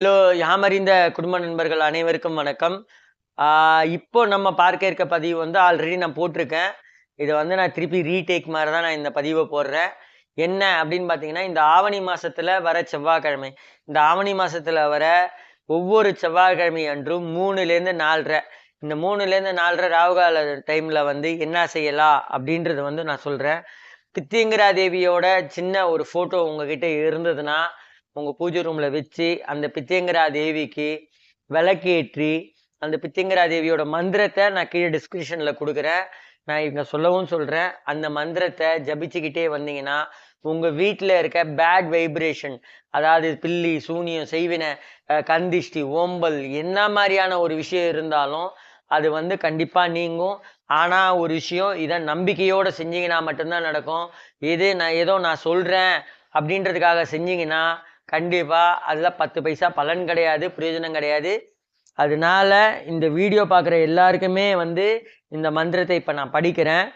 Hello யாமறிந்த குடும்ப நண்பர்கள் அனைவருக்கும் வணக்கம். இப்போ நம்ம பார்க்க இருக்க பதிவு வந்து ஆல்ரெடி நான் போட்டிருக்கேன். இதை வந்து நான் திருப்பி ரீடேக் மாதிரி தான் நான் இந்த பதிவை போடுறேன். என்ன அப்படின்னு பார்த்தீங்கன்னா இந்த ஆவணி மாதத்தில் வர செவ்வாய்க்கிழமை. இந்த ஆவணி மாதத்தில் வர ஒவ்வொரு செவ்வாய்க்கிழமை அன்றும் மூணுலேருந்து நாலரை. இந்த மூணுலேருந்து நாலரை ராகுகால டைமில் வந்து என்ன செய்யலாம் அப்படின்றத வந்து நான் சொல்கிறேன் பித்திங்கரா தேவியோட சின்ன ஒரு ஃபோட்டோ உங்ககிட்ட இருந்ததுன்னா உங்கள் பூஜை ரூமில் வச்சு அந்த பித்தியங்கரா தேவிக்கு விளக்கேற்றி அந்த பித்தியங்கரா தேவியோட மந்திரத்தை நான் கீழே டிஸ்கிரிப்ஷனில் கொடுக்குறேன். நான் இங்கே சொல்லவும் சொல்கிறேன் அந்த மந்திரத்தை ஜபிச்சுக்கிட்டே வந்தீங்கன்னா உங்கள் வீட்டில் இருக்க பேட் வைப்ரேஷன் அதாவது பில்லி சூனியம் செய்வினை கந்திஷ்டி ஓம்பல் என்ன மாதிரியான ஒரு விஷயம் இருந்தாலும் அது வந்து கண்டிப்பாக நீங்கும். ஆனால் ஒரு விஷயம் இதை நம்பிக்கையோடு செஞ்சீங்கன்னா மட்டும்தான் நடக்கும். இது நான் ஏதோ நான் சொல்கிறேன் அப்படின்றதுக்காக செஞ்சீங்கன்னா கண்டிப்பாக அதில் பத்து பைசா பலன் கிடையாது பிரயோஜனம் கிடையாது. அதனால இந்த வீடியோ பார்க்குற எல்லாருக்குமே வந்து இந்த மந்திரத்தை இப்போ நான் படிக்கிறேன்.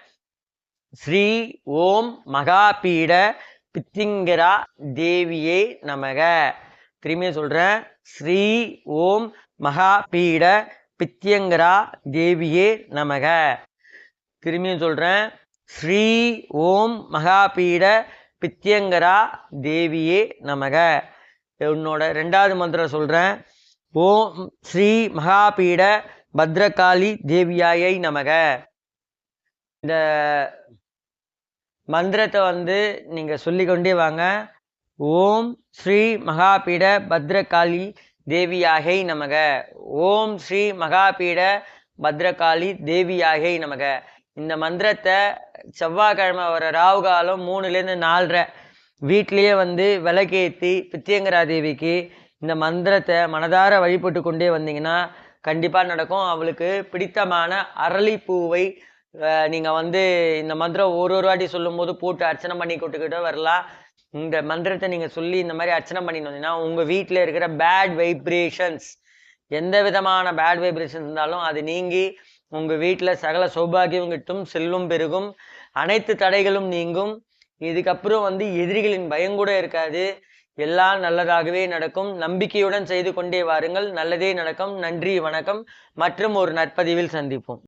ஸ்ரீ ஓம் மகாபீட பித்திங்கரா தேவியே நமக. திரும்பியும் சொல்கிறேன் ஸ்ரீ ஓம் மகாபீட பித்தியங்கரா தேவியே நமக. திரும்பியும் சொல்கிறேன் ஸ்ரீ ஓம் மகாபீட பித்தியங்கரா தேவியே நமக. உன்னோட ரெண்டாவது மந்திரம் சொல்கிறேன் ஓம் ஸ்ரீ மகாபீட பத்ரகாளி தேவியாயை நமக. இந்த மந்திரத்தை வந்து நீங்கள் சொல்லிக்கொண்டே வாங்க. ஓம் ஸ்ரீ மகாபீட பத்ரகாளி தேவியாகை நமக. ஓம் ஸ்ரீ மகாபீட பத்ரகாளி தேவியாகை நமக. இந்த மந்திரத்தை செவ்வாய்க்கிழமை வர ராவு காலம் மூணுலேருந்து நாலரை. வீட்லேயே வந்து விளக்கேற்றி பித்தியங்கரா தேவிக்கு இந்த மந்திரத்தை மனதார வழிபட்டு கொண்டே வந்தீங்கன்னா கண்டிப்பாக நடக்கும். அவளுக்கு பிடித்தமான அரளிப்பூவை நீங்கள் வந்து இந்த மந்திரம் ஒரு ஒரு வாட்டி சொல்லும் போது போட்டு அர்ச்சனை பண்ணி கொட்டுக்கிட்டே வரலாம். இந்த மந்திரத்தை நீங்கள் சொல்லி இந்த மாதிரி அர்ச்சனை பண்ணிட்டு வந்தீங்கன்னா உங்கள் வீட்டில் இருக்கிற பேட் வைப்ரேஷன்ஸ் எந்த விதமான பேட் வைப்ரேஷன்ஸ் இருந்தாலும் அது நீங்கி உங்கள் வீட்டில் சகல சௌபாகியம் கிட்டும் செல்வம் பெருகும். அனைத்து தடைகளும் நீங்கும். இதுக்கப்புறம் வந்து எதிரிகளின் பயம் கூட இருக்காது. எல்லாம் நல்லதாகவே நடக்கும். நம்பிக்கையுடன் செய்து கொண்டே வாருங்கள். நல்லதே நடக்கும். நன்றி வணக்கம். மற்றும் ஒரு நற்பதிவில் சந்திப்போம்.